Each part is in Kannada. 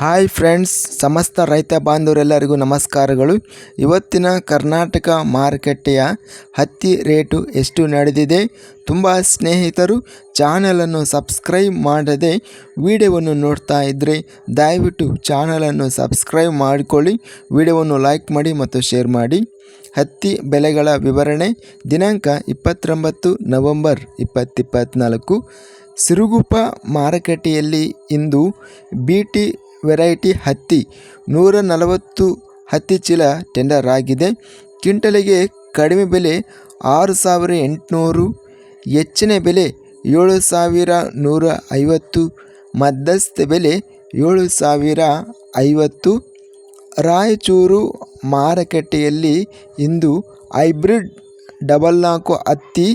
ಹಾಯ್ ಫ್ರೆಂಡ್ಸ್, ಸಮಸ್ತ ರೈತ ಬಾಂಧವರೆಲ್ಲರಿಗೂ ನಮಸ್ಕಾರಗಳು. ಇವತ್ತಿನ ಕರ್ನಾಟಕ ಮಾರುಕಟ್ಟೆಯ ಹತ್ತಿ ರೇಟು ಎಷ್ಟು ನಡೆದಿದೆ? ತುಂಬ ಸ್ನೇಹಿತರು ಚಾನಲನ್ನು ಸಬ್ಸ್ಕ್ರೈಬ್ ಮಾಡದೆ ವಿಡಿಯೋವನ್ನು ನೋಡ್ತಾ ಇದ್ದರೆ ದಯವಿಟ್ಟು ಚಾನಲನ್ನು ಸಬ್ಸ್ಕ್ರೈಬ್ ಮಾಡಿಕೊಳ್ಳಿ, ವಿಡಿಯೋವನ್ನು ಲೈಕ್ ಮಾಡಿ ಮತ್ತು ಶೇರ್ ಮಾಡಿ. ಹತ್ತಿ ಬೆಲೆಗಳ ವಿವರಣೆ, ದಿನಾಂಕ ಇಪ್ಪತ್ತೊಂಬತ್ತು ನವೆಂಬರ್ ಇಪ್ಪತ್ತಿಪ್ಪತ್ತ್ನಾಲ್ಕು ಸಿರುಗುಪ್ಪ ಮಾರುಕಟ್ಟೆಯಲ್ಲಿ ಇಂದು ಬಿ ಟಿ ವೆರೈಟಿ ಹತ್ತಿ. ನೂರ ನಲವತ್ತು ಹತ್ತಿ ಚೀಲ ಟೆಂಡರ್ ಆಗಿದೆ ಕ್ವಿಂಟಲಿಗೆ ಕಡಿಮೆ ಬೆಲೆ ಆರು ಸಾವಿರ ಎಂಟುನೂರು, ಹೆಚ್ಚಿನ ಬೆಲೆ ಏಳು ಸಾವಿರ ನೂರ ಐವತ್ತು ಮಧ್ಯಸ್ಥ ಬೆಲೆ ಏಳು ಸಾವಿರ ಐವತ್ತು. ರಾಯಚೂರು ಮಾರುಕಟ್ಟೆಯಲ್ಲಿ ಇಂದು ಹೈಬ್ರಿಡ್ ಡಬಲ್ ನಾಲ್ಕು ಹತ್ತಿ,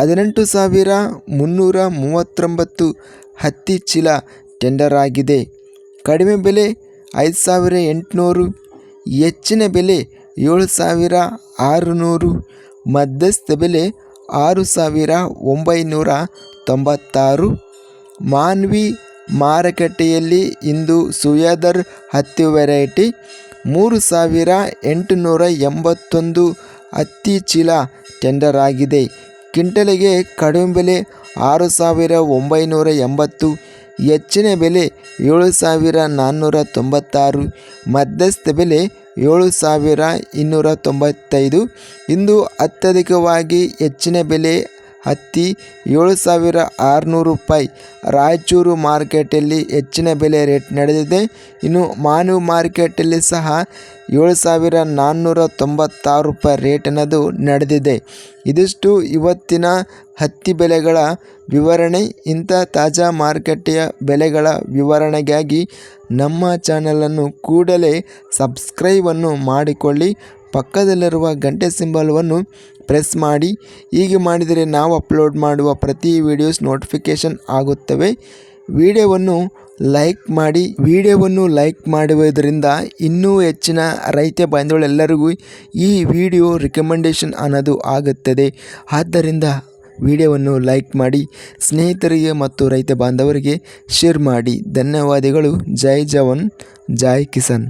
ಹದಿನೆಂಟು ಸಾವಿರ ಮುನ್ನೂರ ಮೂವತ್ತೊಂಬತ್ತು ಹತ್ತಿ ಚೀಲ ಟೆಂಡರ್ ಆಗಿದೆ ಕಡಿಮೆ ಬೆಲೆ ಐದು ಸಾವಿರ ಎಂಟುನೂರು, ಹೆಚ್ಚಿನ ಬೆಲೆ ಏಳು ಸಾವಿರ ಆರುನೂರು, ಮಧ್ಯಸ್ಥ ಬೆಲೆ ಆರು ಸಾವಿರ ಒಂಬೈನೂರ ತೊಂಬತ್ತಾರು. ಮಾನ್ವಿ ಮಾರುಕಟ್ಟೆಯಲ್ಲಿ ಇಂದು ಸುಯಾದರ್ ಹತ್ತಿ ವೆರೈಟಿ ಮೂರು ಸಾವಿರ ಎಂಟುನೂರ ಎಂಬತ್ತೊಂದು ಹತ್ತಿ ಚೀಲ ಟೆಂಡರ್ ಆಗಿದೆ. ಕ್ವಿಂಟಲಿಗೆ ಕಡಿಮೆ ಬೆಲೆ ಆರು ಸಾವಿರ ಒಂಬೈನೂರ ಎಂಬತ್ತು, ಹೆಚ್ಚಿನ ಬೆಲೆ ಏಳು ಸಾವಿರ ನಾನ್ನೂರ ತೊಂಬತ್ತಾರು ಮಧ್ಯಸ್ಥ ಬೆಲೆ ಏಳು ಸಾವಿರ ಇನ್ನೂರ ತೊಂಬತ್ತೈದು. ಇಂದು ಅತ್ಯಧಿಕವಾಗಿ ಹೆಚ್ಚಿನ ಬೆಲೆ ಹತ್ತಿ ಏಳು ಸಾವಿರ ಆರುನೂರು ರೂಪಾಯಿ. ರಾಯಚೂರು ಮಾರ್ಕೆಟಲ್ಲಿ ಹೆಚ್ಚಿನ ಬೆಲೆ ರೇಟ್ ನಡೆದಿದೆ. ಇನ್ನು ಮಾನು ಮಾರ್ಕೆಟಲ್ಲಿ ಸಹ ಏಳು ಸಾವಿರ ನಾನ್ನೂರ ತೊಂಬತ್ತಾರು ರೂಪಾಯಿ ರೇಟ್ ಅನ್ನೋದು ನಡೆದಿದೆ. ಇದಿಷ್ಟು ಇವತ್ತಿನ ಹತ್ತಿ ಬೆಲೆಗಳ ವಿವರಣೆ. ಇಂಥ ತಾಜಾ ಮಾರುಕಟ್ಟೆಯ ಬೆಲೆಗಳ ವಿವರಣೆಗಾಗಿ ನಮ್ಮ ಚಾನಲನ್ನು ಕೂಡಲೇ ಸಬ್ಸ್ಕ್ರೈಬನ್ನು ಮಾಡಿಕೊಳ್ಳಿ. ಪಕ್ಕದಲ್ಲಿರುವ ಗಂಟೆ ಸಿಂಬಲ್ವನ್ನು ಪ್ರೆಸ್ ಮಾಡಿ. ಹೀಗೆ ಮಾಡಿದರೆ ನಾವು ಅಪ್ಲೋಡ್ ಮಾಡುವ ಪ್ರತಿ ವಿಡಿಯೋಸ್ ನೋಟಿಫಿಕೇಷನ್ ಆಗುತ್ತವೆ. ವಿಡಿಯೋವನ್ನು ಲೈಕ್ ಮಾಡಿ. ವಿಡಿಯೋವನ್ನು ಲೈಕ್ ಮಾಡುವುದರಿಂದ ಇನ್ನೂ ಹೆಚ್ಚಿನ ರೈತ ಬಾಂಧವರೆಲ್ಲರಿಗೂ ಈ ವಿಡಿಯೋ ರಿಕಮೆಂಡೇಷನ್ ಅನ್ನೋದು ಆಗುತ್ತದೆ. ಆದ್ದರಿಂದ ವಿಡಿಯೋವನ್ನು ಲೈಕ್ ಮಾಡಿ, ಸ್ನೇಹಿತರಿಗೆ ಮತ್ತು ರೈತ ಬಾಂಧವರಿಗೆ ಶೇರ್ ಮಾಡಿ. ಧನ್ಯವಾದಗಳು. ಜೈ ಜವಾನ್. ಜೈ ಕಿಸಾನ್.